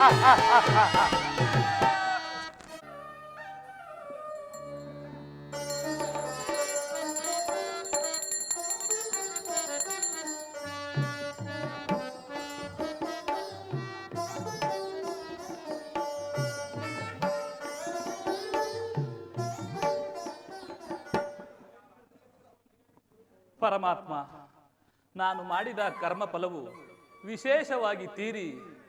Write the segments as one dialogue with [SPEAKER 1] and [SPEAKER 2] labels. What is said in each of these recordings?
[SPEAKER 1] ಪರಮಾತ್ಮ ನಾನು ಮಾಡಿದ ಕರ್ಮ ಫಲವು ವಿಶೇಷವಾಗಿ ತೀರಿ.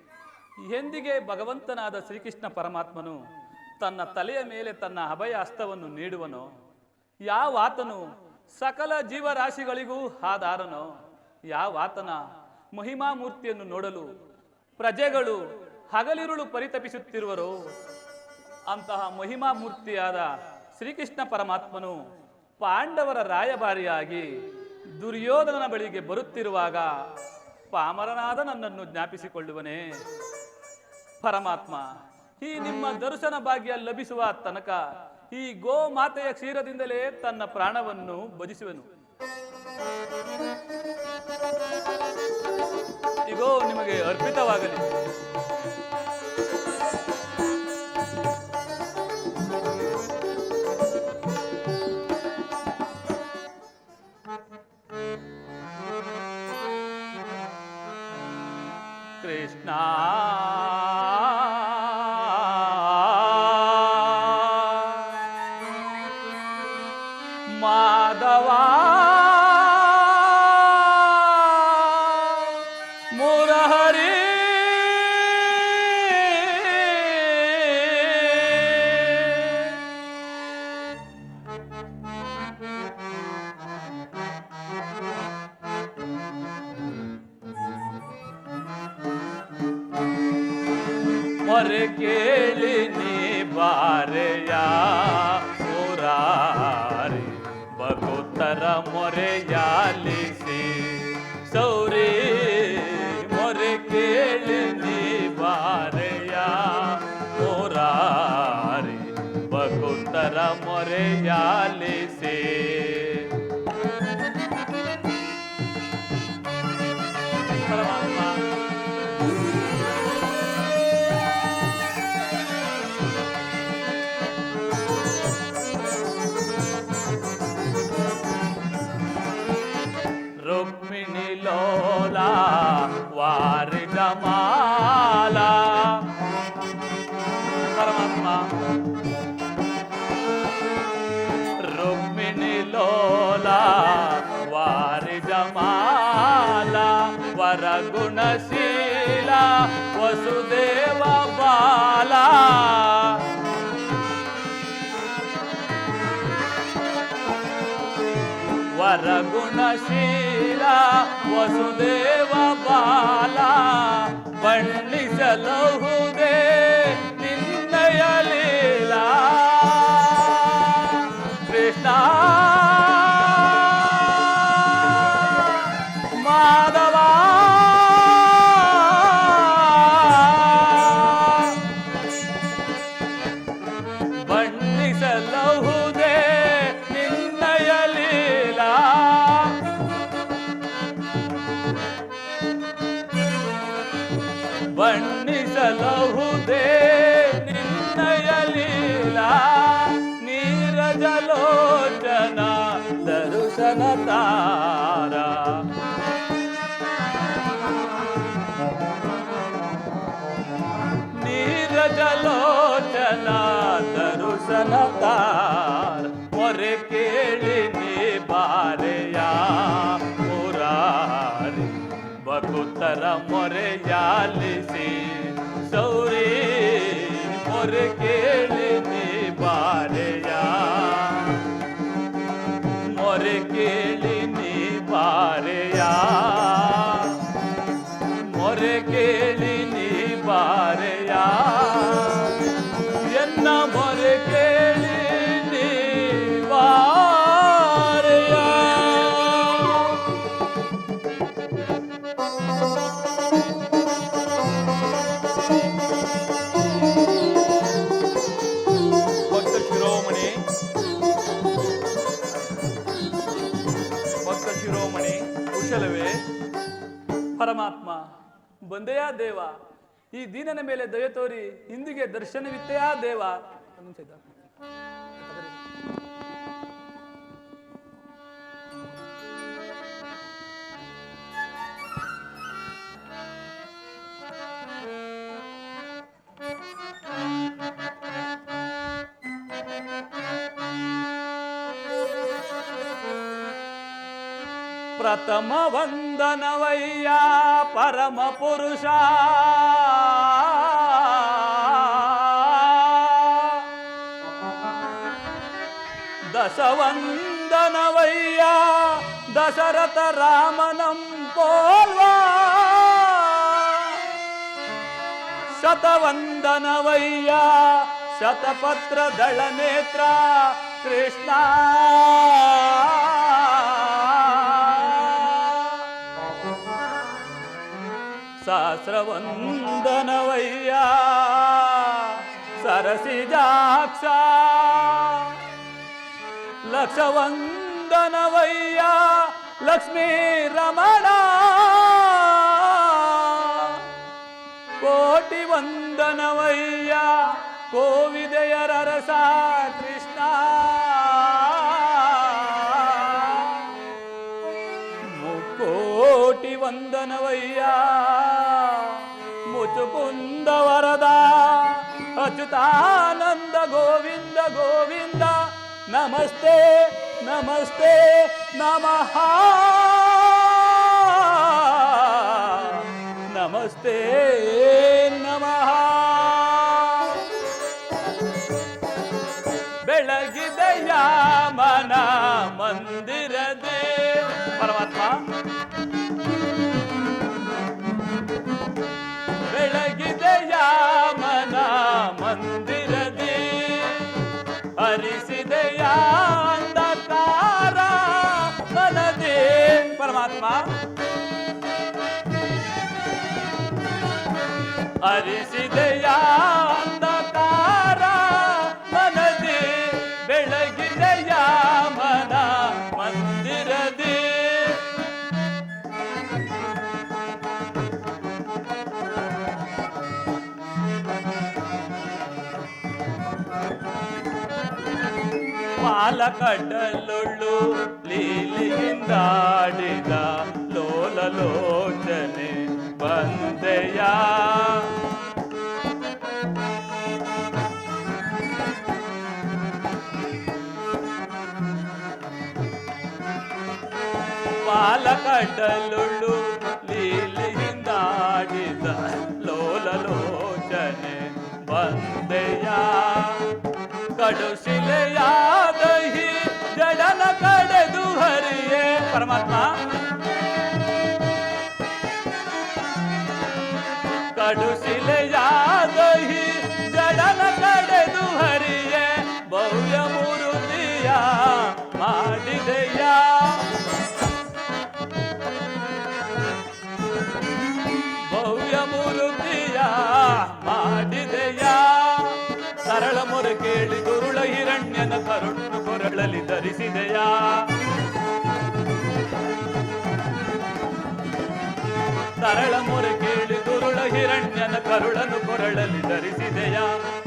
[SPEAKER 1] ಎಂದಿಗೆ ಭಗವಂತನಾದ ಶ್ರೀಕೃಷ್ಣ ಪರಮಾತ್ಮನು ತನ್ನ ತಲೆಯ ಮೇಲೆ ತನ್ನ ಅಭಯ ಹಸ್ತವನ್ನು ನೀಡುವನೋ? ಯಾವಾತನು ಸಕಲ ಜೀವರಾಶಿಗಳಿಗೂ ಆಧಾರನೋ ಯಾವಾತನ ಮಹಿಮಾ ಮೂರ್ತಿಯನ್ನು ನೋಡಲು ಪ್ರಜೆಗಳು ಹಗಲಿರುಳು ಪರಿತಪಿಸುತ್ತಿರುವರೋ? ಅಂತಹ ಮಹಿಮಾ ಮೂರ್ತಿಯಾದ ಶ್ರೀಕೃಷ್ಣ ಪರಮಾತ್ಮನು ಪಾಂಡವರ ರಾಯಭಾರಿಯಾಗಿ ದುರ್ಯೋಧನನ ಬಳಿಗೆ ಬರುತ್ತಿರುವಾಗ ಪಾಮರನಾದ ನನ್ನನ್ನು ಜ್ಞಾಪಿಸಿಕೊಳ್ಳುವನೇ. ಪರಮಾತ್ಮ. ಈ ನಿಮ್ಮ ದರ್ಶನ ಭಾಗ್ಯ ಲಭಿಸುವ ತನಕ ಈ ಗೋ ಮಾತೆಯ ಕ್ಷೀರದಿಂದಲೇ ತನ್ನ ಪ್ರಾಣವನ್ನು ಭಜಿಸುವೆನು. ಇಗೋ, ನಿಮಗೆ ಅರ್ಪಿತವಾಗಲಿ. ಕೃಷ್ಣ ಮೊರೆ ಕೇಳಿ ನೀ ಬಾರೆಯ ಮುರಾರಿ ಬಗುತ್ತರ ಮೊರೆಯಾಲಿಸಿ ಸೌರಿ ಮೊರೆ ಕೇಳಿ ನೀ ಬಾರೆಯ ಮುರಾರಿ ಬಗುತ್ತರ ಮೊರೆಯಾಲಿಸಿ ಪರಮಾತ್ಮ లోలా వారి జమాల పరమాత్మ రుక్మిణి లోలా వారి జమాల వరగుణశీల వసుదేవ బాలా. వరగుణశీల ವಸುದೇವ ಬಾಲ ಬಣ್ಣಿಸಲಹುದೇ ನೀರಜಲೋಚನ ದರುಶನ ತಾರ ಮೊರೆ ಕೇಳಿ ನೀ ಬಾರೆಯ ಮುರಾರಿ ಬಗುತ್ತರ ಮೊರೆಯಾಲಿಸಿ ಸೌರಿ ಮೊರೆ ಕೇಳಿ ನೀ ಬಾರೆಯ ಮೊರೆ ಕೇಳಿ ನೀ ಬಾರೆಯ
[SPEAKER 2] ಈ ದೀನನ ಮೇಲೆ ದಯ ತೋರಿ ಇಂದಿಗೆ ದರ್ಶನವಿತ್ತೆಯಾ ದೇವ?
[SPEAKER 1] ప్రథమ వందనవయ్యా పరమ పురుష. దశవందనవయ్యా దశరథ రామనం పోల్వా. శతవందనవయ్యా శతపత్ర దళనేత్ర కృష్ణ. సహస్రవందనవయ్యా. సరసిజాక్ష లక్షవందనవయ్యా. లక్ష్మీ రమణ. కోటి వందనవయ్యా. కోవిదయ ಅಚ್ಯುತಾನಂದ ಗೋವಿಂದ ಗೋವಿಂದ ನಮಸ್ತೆ ನಮಸ್ತೆ ನಮಃ ನಮಸ್ತೆ ಹರಿಸಿದೆಯ ಅಂಧಕಾರ? ಮನದಿ ಲೀಲಿಯಿಂದಾಡಿದ ಲೋಲಲೋಚನೆ ಬಂದೆಯ? ಪಾಲಕಡಲುಳ್ಳು ಲೀಲಿಯಿಂದಾಡಿದ ಲೋಲಲೋಚನೆ ಬಂದೆಯ ಕಡುಶಿಲೆಯಾದಹಿ ಜಡನ ಕಡೆದು ಹರಿಯೇ ಪರಮಾತ್ಮ ಮೊರೆ ಕೇಳಿ ಗುರುಳ ಹಿರಣ್ಯನ ಕರುಣು ಕೊರಳಲಿ ಧರಿಸಿದೆಯಾ. ತರಳ ಮೊರೆ ಕೇಳಿ ಗುರುಳ ಹಿರಣ್ಯನ ಕರುಳನು ಕೊರಳಲಿ ಧರಿಸಿದೆಯಾ.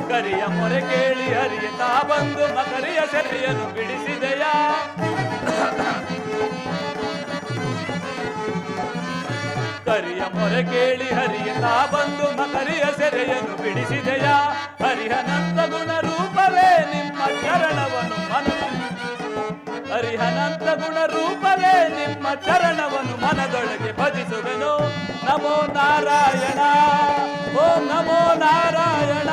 [SPEAKER 1] ಕರಿಯ ಮೊರೆ ಕೇಳಿ ಹರಿಯ ತಾ ಬಂದು ಮಕರಿಯ ಸೆರೆಯನ್ನು ಬಿಡಿಸಿದೆಯ. ಕರಿಯ ಮೊರೆ ಕೇಳಿ ಹರಿಯ ನಾ ಬಂದು ಮಕರಿಯ ಸೆರೆಯನ್ನು ಬಿಡಿಸಿದೆಯ? ಹರಿಹನಂತ ಗುಣ ರೂಪವೇ ನಿಮ್ಮ ಚರಣವನ್ನು ಹರಿಹನಂತ ಗುಣ ರೂಪವೇ ನಿಮ್ಮ ಚರಣವನ್ನು ಮನದೊಳಗೆ ಭಜಿಸುವೆನು. ನಮೋ ನಾರಾಯಣ, ಓ ನಮೋ ನಾರಾಯಣ.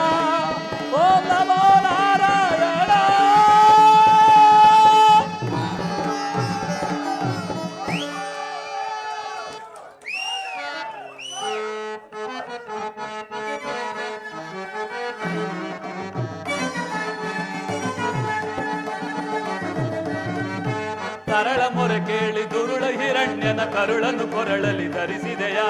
[SPEAKER 1] ಕರುಳನ್ನು ಕೊರಳಲ್ಲಿ ಧರಿಸಿದೆಯಾ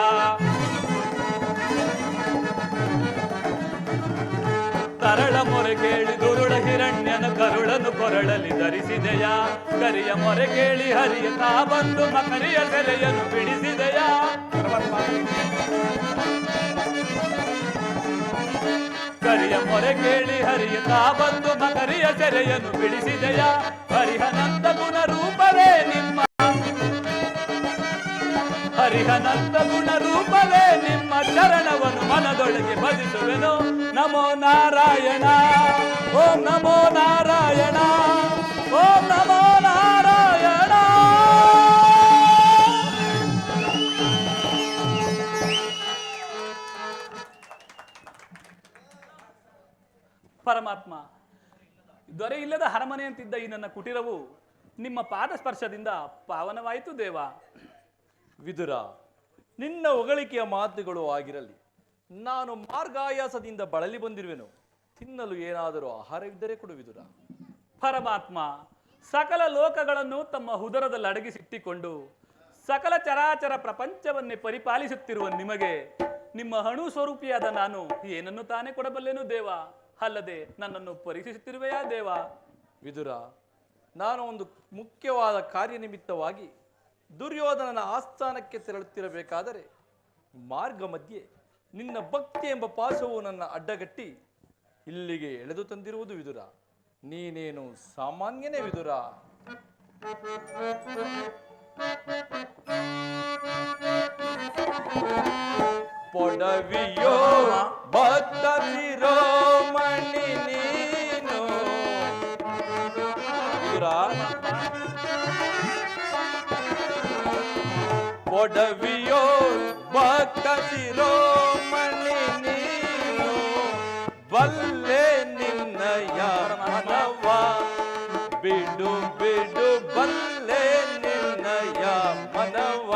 [SPEAKER 1] ತರಳ ಮೊರೆ ಕೇಳಿ ದುರುಳ ಹಿರಣ್ಯನ ಕರುಳನ್ನು ಕೊರಳಲಿ ಧರಿಸಿದೆಯಾ ಕರಿಯ ಮೊರೆ ಕೇಳಿ ಹರಿಯ ತಾ ಬಂದು ಮಕರಿಯ ಸೆಲೆಯನ್ನು ಬಿಡಿಸಿದೆಯಾ? ಕರಿಯ ಮೊರೆ ಕೇಳಿ ಹರಿಯುತ್ತಾ ಬಂದು ಮಕರಿಯ ಸೆರೆಯನ್ನು ಬಿಡಿಸಿದೆಯಾ? ಹರಿಹನಂದ ಗುಣ ನಿಮ್ಮ ಹರಿಹನಂತ ಗುಣ ರೂಪವೇ ನಿಮ್ಮ ಚರಣವನ್ನು ಮನದೊಳಗೆ ಭಜಿಸುವೆನು ನಮೋ ನಾರಾಯಣ. ಓಂ ನಮೋ ನಾರಾಯಣ. ಓಂ ನಮೋ ನಾರಾಯಣ. ಪರಮಾತ್ಮ, ದೊರೆ ಇಲ್ಲದ ಅಂತಿದ್ದ ಈ ನನ್ನ ಕುಟಿರವು ನಿಮ್ಮ ಪಾದ ಸ್ಪರ್ಶದಿಂದ ಪಾವನವಾಯಿತು ದೇವ.
[SPEAKER 3] ವಿದುರ ನಿನ್ನ ಹೊಗಳಿಕೆಯ ಮಾತುಗಳು ಆಗಿರಲಿ. ನಾನು ಮಾರ್ಗಾಯಾಸದಿಂದ ಬಳಲಿ ಬಂದಿರುವೆನು. ತಿನ್ನಲು ಏನಾದರೂ ಆಹಾರವಿದ್ದರೆ ಕೊಡು ವಿದುರ.
[SPEAKER 1] ಪರಮಾತ್ಮ ಸಕಲ ಲೋಕಗಳನ್ನು ತಮ್ಮ ಹುದರದಲ್ಲಿ ಅಡಗಿಸಿಟ್ಟಿಕೊಂಡು ಸಕಲ ಚರಾಚರ ಪ್ರಪಂಚವನ್ನೇ ಪರಿಪಾಲಿಸುತ್ತಿರುವ ನಿಮಗೆ ನಿಮ್ಮ ಅಣು ಸ್ವರೂಪಿಯಾದ ನಾನು ಏನನ್ನು ತಾನೇ ಕೊಡಬಲ್ಲೆನು ದೇವ? ಅಲ್ಲದೆ ನನ್ನನ್ನು ಪರೀಕ್ಷಿಸುತ್ತಿರುವೆಯಾ ದೇವ?
[SPEAKER 3] ವಿದುರ ನಾನು ಒಂದು ಮುಖ್ಯವಾದ ಕಾರ್ಯನಿಮಿತ್ತವಾಗಿ ದುರ್ಯೋಧನನ ಆಸ್ಥಾನಕ್ಕೆ ತೆರಳುತ್ತಿರಬೇಕಾದರೆ ಮಾರ್ಗ ಮಧ್ಯೆ ನಿನ್ನ ಭಕ್ತಿ ಎಂಬ ಪಾಶವು ನನ್ನ ಅಡ್ಡಗಟ್ಟಿ ಇಲ್ಲಿಗೆ ಎಳೆದು ತಂದಿರುವುದು ವಿದುರ. ನೀನೇನು ಸಾಮಾನ್ಯನೇ ವಿದುರ? ಪೊಡವಿಯೋ ಭಕ್ತ ನೀನು. ವಿದುರ ಪೊಡವಿಯೋ ಭಕ್ತ ಶಿರೋಮಣಿ ನೀನು ಬಲ್ಲೆ ನಿನ್ನಯ ಮನವ ಬಿಡು ಬಿಡು ಬಲ್ಲೆ ನಿನ್ನಯ ಮನವ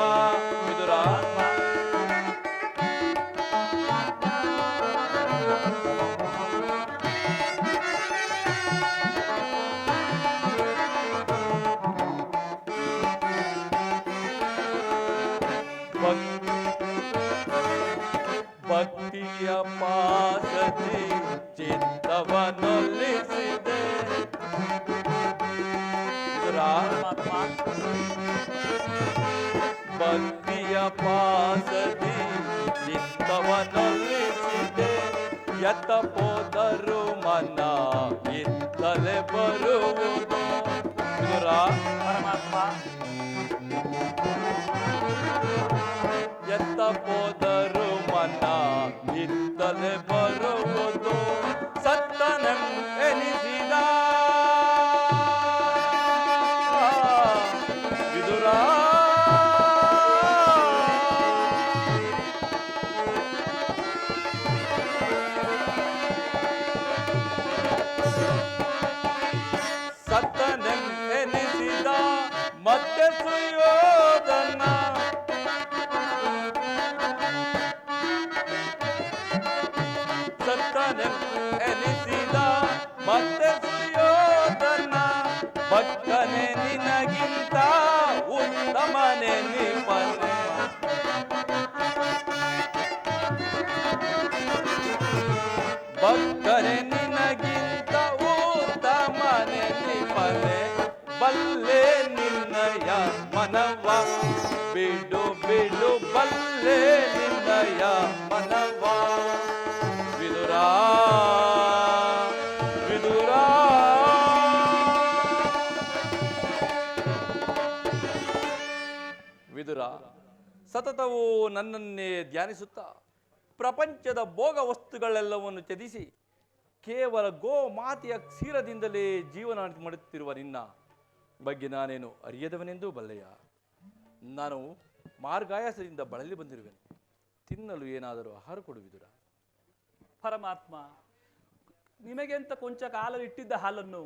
[SPEAKER 3] ಸತ್ತನೆ ಎನಿಸಿದ ಮತ್ತೆ ಸುಯೋಧನ, ಭಕ್ತನೆ ನಿನಗಿಂತ ಉತ್ತಮನೆ ನಿಪನೆ ಭಕ್ತನೆ ನಿನಗಿಂತ ಉತ್ತಮನೆ ನಿಪನೆ ಬಲ್ಲೆ ನಿನ್ನಯ ಮನವ. ಬಿಡು ಬಿಡು, ಬಲ್ಲೆ ನಿನ್ನಯ ಮನವ. ವಿದುರ ಸತತವೂ ನನ್ನನ್ನೇ ಧ್ಯಾನಿಸುತ್ತಾ ಪ್ರಪಂಚದ ಭೋಗ ವಸ್ತುಗಳೆಲ್ಲವನ್ನು ತ್ಯಜಿಸಿ ಕೇವಲ ಗೋ ಮಾತೆಯ ಕ್ಷೀರದಿಂದಲೇ ಜೀವನ ಮಾಡುತ್ತಿರುವ ನಿನ್ನ ಬಗ್ಗೆ ನಾನೇನು ಅರಿಯದವನೆಂದೂ ಬಲ್ಲೆಯ? ನಾನು ಮಾರ್ಗಾಯಾಸದಿಂದ ಬಳಲಿ ಬಂದಿರುವೆನು. ತಿನ್ನಲು ಏನಾದರೂ ಆಹಾರ ಕೊಡುವಿದುರ
[SPEAKER 1] ಪರಮಾತ್ಮ ನಿಮಗೆ ಅಂತ ಕೊಂಚ ಕಾಲ ಇಟ್ಟಿದ್ದ ಹಾಲನ್ನು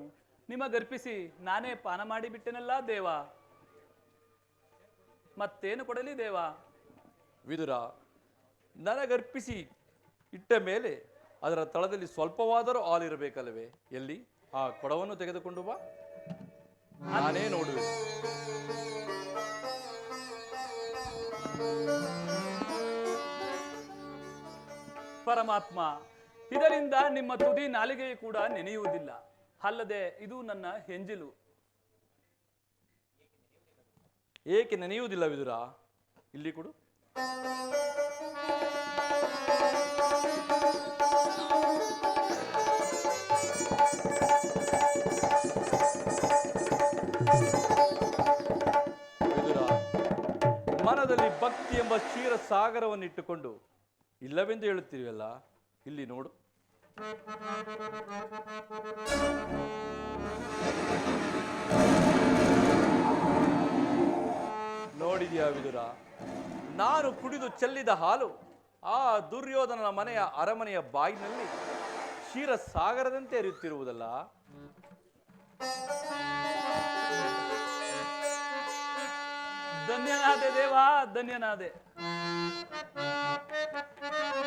[SPEAKER 1] ನಿಮಗರ್ಪಿಸಿ ನಾನೇ ಪಾನ ಮಾಡಿಬಿಟ್ಟೆನಲ್ಲ ದೇವ. ಮತ್ತೇನು ಕೊಡಲಿ ದೇವ?
[SPEAKER 3] ವಿದುರ, ನನಗರ್ಪಿಸಿ ಇಟ್ಟ ಮೇಲೆ ಅದರ ತಳದಲ್ಲಿ ಸ್ವಲ್ಪವಾದರೂ ಹಾಲಿರಬೇಕಲ್ಲವೇ? ಎಲ್ಲಿ? ಆ ಕೊಡವನ್ನು ತೆಗೆದುಕೊಂಡು ಬಾ. ನಾನೇ ನೋಡುವೆ
[SPEAKER 1] ಪರಮಾತ್ಮ. ಇದರಿಂದ ನಿಮ್ಮ ತುದಿ ನಾಲಿಗೆಯು ಕೂಡ ನೆನೆಯುವುದಿಲ್ಲ. ಅಲ್ಲದೆ ಇದು ನನ್ನ ಹೆಂಜಿಲು.
[SPEAKER 3] ಏಕೆ ನೆನೆಯುವುದಿಲ್ಲ ವಿದುರ? ಇಲ್ಲಿ ಕೊಡು. ಮನದಲ್ಲಿ ಭಕ್ತಿ ಎಂಬ ಕ್ಷೀರ ಸಾಗರವನ್ನಿಟ್ಟುಕೊಂಡು ಇಲ್ಲವೆಂದು ಹೇಳುತ್ತೀವಲ್ಲ ಇಲ್ಲಿ ನೋಡು. ನೋಡಿದ್ಯಾ ವಿದುರ, ನಾನು ಕುಡಿದು ಚೆಲ್ಲಿದ ಹಾಲು ಆ ದುರ್ಯೋಧನನ ಮನೆಯ ಅರಮನೆಯ ಬಾಯಿನಲ್ಲಿ ಕ್ಷೀರ ಸಾಗರದಂತೆ ಹರಿಯುತ್ತಿರುವುದಲ್ಲ?
[SPEAKER 1] ಧನ್ಯನಾದೆ ದೇವಾ, ಧನ್ಯನಾದೆ. Thank you.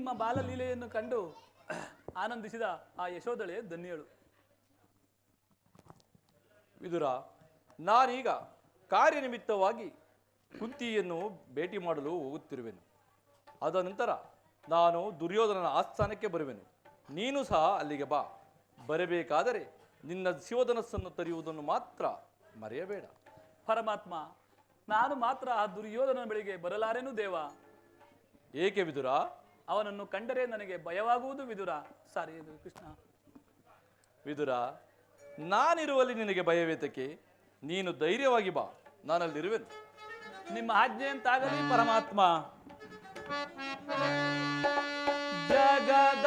[SPEAKER 1] ನಿಮ್ಮ ಬಾಲಲೀಲೆಯನ್ನು ಕಂಡು ಆನಂದಿಸಿದ ಆ ಯಶೋದಳೆ ಧನ್ಯಳು.
[SPEAKER 3] ವಿದುರ ನಾನೀಗ ಕಾರ್ಯನಿಮಿತ್ತವಾಗಿ ಕುಂತಿಯನ್ನು ಭೇಟಿ ಮಾಡಲು ಹೋಗುತ್ತಿರುವೆನು. ಅದ ನಂತರ ನಾನು ದುರ್ಯೋಧನನ ಆಸ್ಥಾನಕ್ಕೆ ಬರುವೆನು. ನೀನು ಸಹ ಅಲ್ಲಿಗೆ ಬಾ. ಬರಬೇಕಾದರೆ ನಿನ್ನ ಶಿವಧನಸ್ಸನ್ನು ತರೆಯುವುದನ್ನು ಮಾತ್ರ ಮರೆಯಬೇಡ.
[SPEAKER 1] ಪರಮಾತ್ಮ ನಾನು ಮಾತ್ರ ಆ ದುರ್ಯೋಧನ ಬಳಿಗೆ ಬರಲಾರೆನು ದೇವ?
[SPEAKER 3] ಏಕೆ ವಿದುರ?
[SPEAKER 1] ಅವನನ್ನು ಕಂಡರೆ ನನಗೆ ಭಯವಾಗುವುದು ವಿದುರ. ಸಾರಿ ಇದು ಕೃಷ್ಣ.
[SPEAKER 3] ವಿದುರ ನಾನಿರುವಲ್ಲಿ ನಿನಗೆ ಭಯವೇತಕ್ಕೆ? ನೀನು ಧೈರ್ಯವಾಗಿ ಬಾ ನಾನಲ್ಲಿರುವೆನು.
[SPEAKER 1] ನಿಮ್ಮ ಆಜ್ಞೆಯಂತಾಗಲಿ ಪರಮಾತ್ಮ. ಜಗದ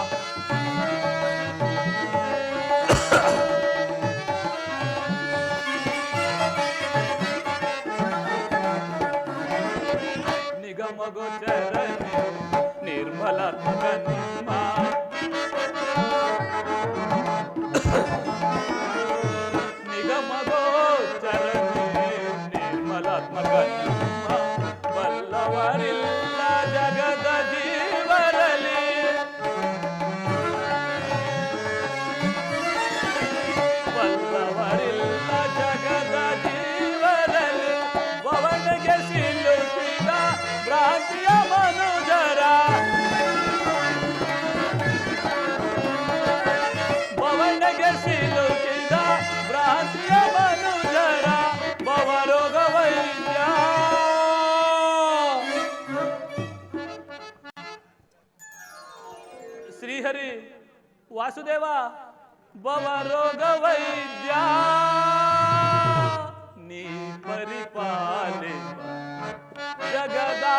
[SPEAKER 1] వాసుదేవ భవ రోగ వైద్యా నీ పరిపాలి జగదా.